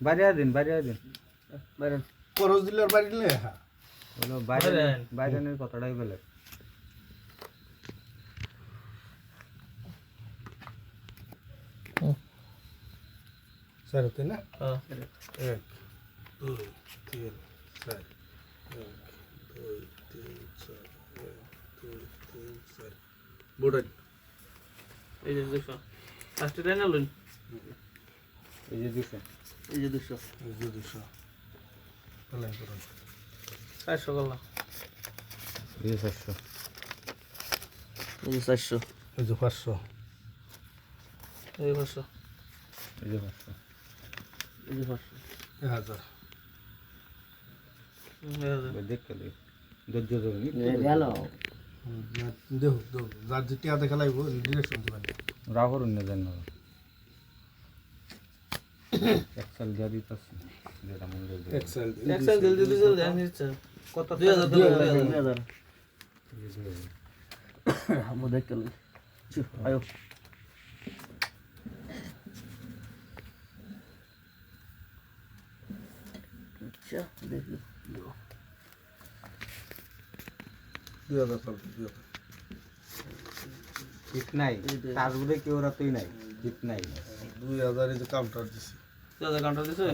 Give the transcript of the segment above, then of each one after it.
বাড়িয়ে দিন বাড়িয়ে দিন। বাইরেন খরচ দিলে আর বাড়ি দিলে হ্যাঁ হলো বাইরে বাইরেন। বাইরেনের কথাটাই বলে। স্যার তাই না? হ্যাঁ। এক দুই তিন চার এক দুই তিন চার এক দুই তিন চার। বোর্ডার এই যে দুশো ফার্স্টে টাইম আলুন এই যে দিছে এই যে দুশো। দুশো। পালাই করুন। চারশো করলাম। এই যে চারশো। এই যে চারশো। এই যে পাঁচশো। এই যে পাঁচশো। এই যে পাঁচশো। এই যে পাঁচশো। এক হাজার। এই। দেখ যার যে ডিরেকশন দিবেন না। এক্সেল দিয়ে দিতেছি যেটা মূল্য এক্সেল এক্সেল জলদি জলদি দেন নিচ্ছে কত 2000 2000 हम उधर चल आयो अच्छा देखो दो हजार साल दो जितना ही ताजबुदे की औरत ही नहीं जितना ही दो हजार इस काम कर दिसी 2000 কাউন্টার দিছে।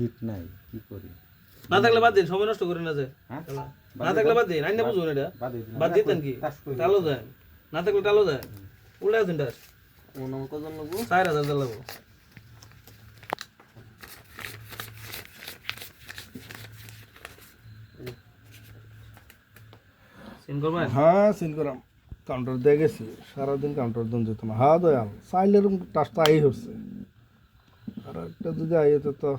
হিট নাই কি করি? না থাকলে বাদ দিন সময় নষ্ট করেন না না থাকলে বাদ দিন আইনা বুঝুন এটা। বাদ কি? তালো যায়। না থাকলে তালো যায়। উল্টা দিন তার। 4000 লাগবো? সিন করবেন হ্যাঁ সিন করাম কাউন্টার দিয়ে গেছি সারাদিন কাউন্টার দন যেত না হ্যাঁ দয়াল চাইলের টাচটা আই হচ্ছে। আর একটা যদি আই হতো তো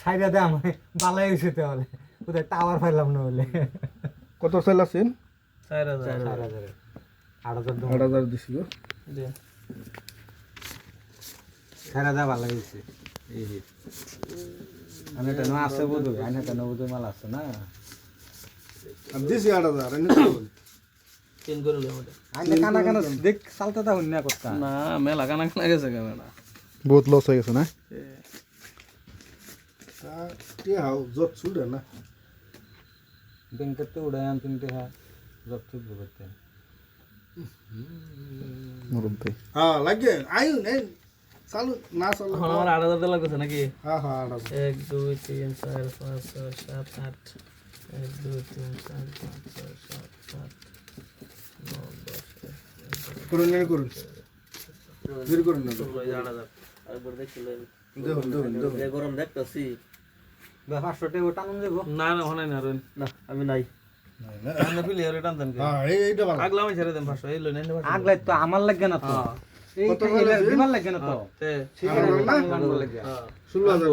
সাইডা দে আমার বালাই হয়েছে তাহলে। কোথায় টাওয়ার পাইলাম না বলে। কত চাইল আছেন চার হাজার। চার হাজারে। আট হাজার আট হাজার দিছি গো দিন। চার হাজার ভালো হয়েছে এই আমি এটা আছে বোধ হয় এটা বোধ মাল আছে না? দিছি আট হাজার এনে তো বলি। সিন করে লই আমাদের আমি কানা কানা দেখ চালতে তা হইনা করতাম না মেলা কানা কানা গেছে ক্যামেরা বহুত লস হয়ে গেছে না তা কে হাও জট ছুড়ে না ব্যাংকের তো উড়াই আনতেন টেহা জব ঠিক করতে মুরব্বী হ্যাঁ লাগে আয়ু নেই চালু না চালু এখন আমার আট হাজার দিয়ে লাগতেছে নাকি হ্যাঁ হ্যাঁ আট হাজার এক দুই তিন চার পাঁচ ছয় সাত আট এক দুই তিন চার পাঁচ ছয় সাত আট নয় দশ করুন নেই করুন বের করুন না একবার দেখছিলেন দেখুন দেখুন। দেখুন গরম দেখতেছি। পাঁচশো টাকা টানুন যাব না আমি নাই। হ্যাঁ আগলাই তো আমার লাগে না তো। দিবার লাগে না তো। হ্যাঁ ষোলো হাজার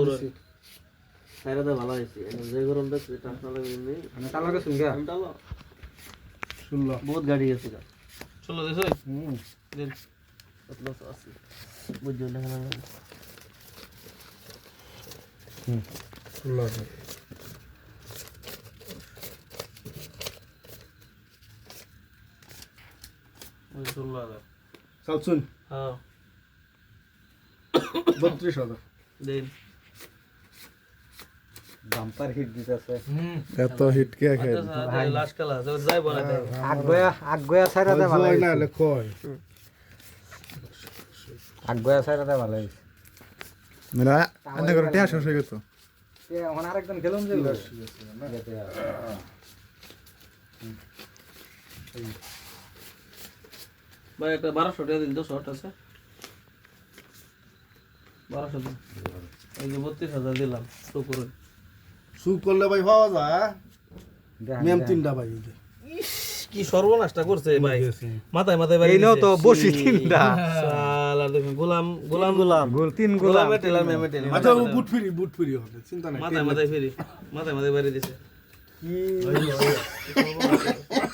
সাইরা দে ভালো হইছে যে গরম দেখছি টাকা লাগে নি আমি টালার কাছে গিয়া আমি ডালো ষোলো। বহুত গাড়ি গেছে গা। চলো দেখো হুম। দিন। কত লস আছে। বুঝছ না ষোলো হাজার ওই ষোলো হাজার। চাল শুন হ্যাঁ। বত্রিশ হাজার। দিন। বাম্পার হিট দিতেছে। এত হিট কে খাই লাস্ট খেলা যাই বলে দেয়। আগয়া আগয়া ছাইরা দে ভালো জয় না হইছে। হলে কয়? আগয়া ছাইরা দে ভালো মিলা এনে করে টিয়া শেষ হয়ে গেছে। এ এখন আরেকজন গেলাম যে ভাই একটা বারোশো টাকা দিন তো শর্ট আছে। বারোশো দিন। এই যে বত্রিশ হাজার দিলাম শো সুখ করলে ভাই পাওয়া যায় ম্যাম তিনটা ভাই ইস কি সর্বনাশটা করছে ভাই। মাথায় মাথায় ভাই এইনাও তো বসি তিনটা। সালা দেখুন গোলাম গোলাম। গোলাম। গোল তিন গোলাম। গোলামে ম্যাম মেমে টেলার। আচ্ছা ও বুট ফিরি বুট ফিরি হবে চিন্তা নাই। মাথায় মাথায় ফেরি মাথায় মাথায় বাড়ি দিছে। কি?